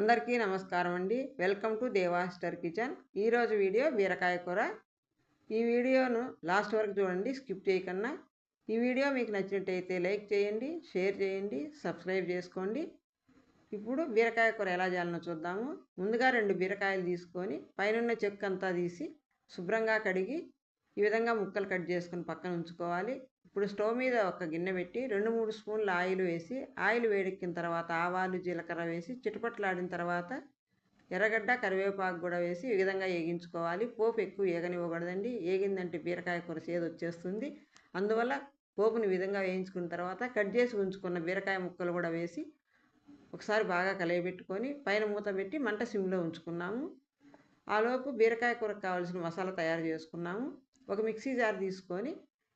అందరికీ నమస్కారం అండి. Welcome to Devaster kitchen. ఈరోజు వీడియో బీరకాయ కూర. ఈ వీడియోను లాస్ట్ వరకు చూడండి స్కిప్ చేయకన్నా. ఈ వీడియో మీకు నచ్చినట్టయితే లైక్ చేయండి షేర్ చేయండి సబ్స్క్రైబ్ చేసుకోండి. ఇప్పుడు బీరకాయ కూర ఎలా చేయాలనో చూద్దాము. ముందుగా రెండు బీరకాయలు తీసుకొని పైన చెక్క అంతా తీసి శుభ్రంగా కడిగి ఈ విధంగా ముక్కలు కట్ చేసుకుని పక్కన ఉంచుకోవాలి. ఇప్పుడు స్టవ్ మీద ఒక గిన్నె పెట్టి రెండు మూడు స్పూన్ల ఆయిల్ వేసి ఆయిల్ వేడెక్కిన తర్వాత ఆవాలు జీలకర్ర వేసి చిటపట్లాడిన తర్వాత ఎర్రగడ్డ కరివేపాకు కూడా వేసి ఈ విధంగా వేగించుకోవాలి పోపు ఎక్కువ ఏగనివ్వకూడదండి. ఏగిందంటే బీరకాయ కూర చేదు వచ్చేస్తుంది. అందువల్ల పోపుని విధంగా వేయించుకున్న తర్వాత కట్ చేసి ఉంచుకున్న బీరకాయ ముక్కలు కూడా వేసి ఒకసారి బాగా కలయబెట్టుకొని పైన మూత పెట్టి మంట సిమ్లో ఉంచుకున్నాము. ఆలోపు బీరకాయ కూరకు కావాల్సిన మసాలా తయారు చేసుకున్నాము. ఒక మిక్సీ జార్ తీసుకొని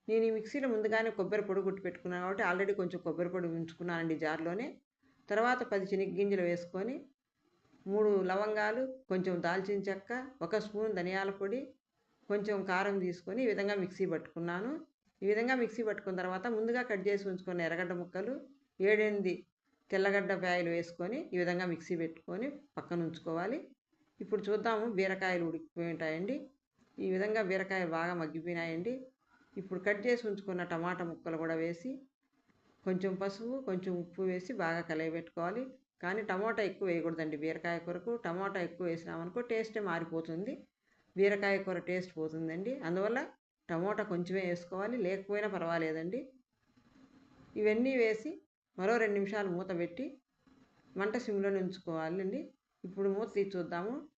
నేను ఈ మిక్సీలో ముందుగానే కొబ్బరి పొడి కొట్టి పెట్టుకున్నాను కాబట్టి ఆల్రెడీ కొంచెం కొబ్బరి పొడి ఉంచుకున్నానండి జార్లోనే. తర్వాత పది చెనిగ్గింజలు వేసుకొని మూడు లవంగాలు కొంచెం దాల్చిన చెక్క ఒక స్పూన్ ధనియాల పొడి కొంచెం కారం తీసుకొని ఈ విధంగా మిక్సీ పట్టుకున్నాను. ఈ విధంగా మిక్సీ పట్టుకున్న తర్వాత ముందుగా కట్ చేసి ఉంచుకున్న ఎర్రగడ్డ ముక్కలు ఏడెనిమిది తెల్లగడ్డ పాయలు వేసుకొని ఈ విధంగా మిక్సీ పెట్టుకొని పక్కన ఉంచుకోవాలి. ఇప్పుడు చూద్దాము బీరకాయలు ఉడికిపోయి ఉంటాయండి. ఈ విధంగా బీరకాయలు బాగా మగ్గిపోయినాయండి. ఇప్పుడు కట్ చేసి ఉంచుకున్న టమాటా ముక్కలు కూడా వేసి కొంచెం పసుపు కొంచెం ఉప్పు వేసి బాగా కలయబెట్టుకోవాలి. కానీ టమాటా ఎక్కువ వేయకూడదండి. బీరకాయ కూరకు టమాటా ఎక్కువ వేసినామనుకో టేస్టే మారిపోతుంది. బీరకాయ కూర టేస్ట్ పోతుందండి. అందువల్ల టమోటా కొంచెమే వేసుకోవాలి. లేకపోయినా పర్వాలేదండి. ఇవన్నీ వేసి మరో రెండు నిమిషాలు మూత పెట్టి మంట సిమ్లో ఉంచుకోవాలండి. ఇప్పుడు మూత తీసి చూద్దాము.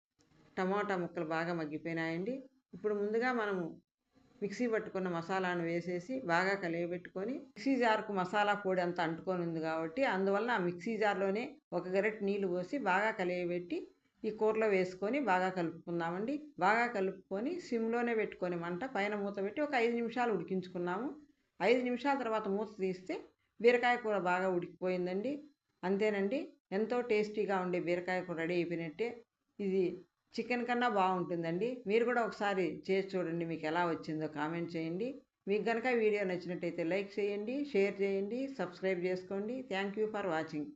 టమాటా ముక్కలు బాగా మగ్గిపోయినాయండి. ఇప్పుడు ముందుగా మనము మిక్సీ పట్టుకున్న మసాలాను వేసేసి బాగా కలియబెట్టుకొని మిక్సీ జార్కు మసాలా పొడి అంతా అంటుకొని ఉంది కాబట్టి అందువల్ల ఆ మిక్సీ జార్లోనే ఒక గరెట్ నీళ్ళు పోసి బాగా కలియబెట్టి ఈ కూరలో వేసుకొని బాగా కలుపుకుందామండి. బాగా కలుపుకొని సిమ్లోనే పెట్టుకొని మంట పైన మూత పెట్టి ఒక ఐదు నిమిషాలు ఉడికించుకున్నాము. ఐదు నిమిషాల తర్వాత మూత తీస్తే బీరకాయ కూర బాగా ఉడికిపోయిందండి. అంతేనండి. ఎంతో టేస్టీగా ఉండే బీరకాయ కూర రెడీ అయిపోయినట్టే. ఇది చికెన్ కన్నా బాగుంటుందండి. మీరు కూడా ఒకసారి చేసి చూడండి మీకు ఎలా వచ్చిందో కామెంట్ చేయండి. మీకు కనుక వీడియో నచ్చినట్టయితే లైక్ చేయండి షేర్ చేయండి సబ్స్క్రైబ్ చేసుకోండి. Thank you for watching.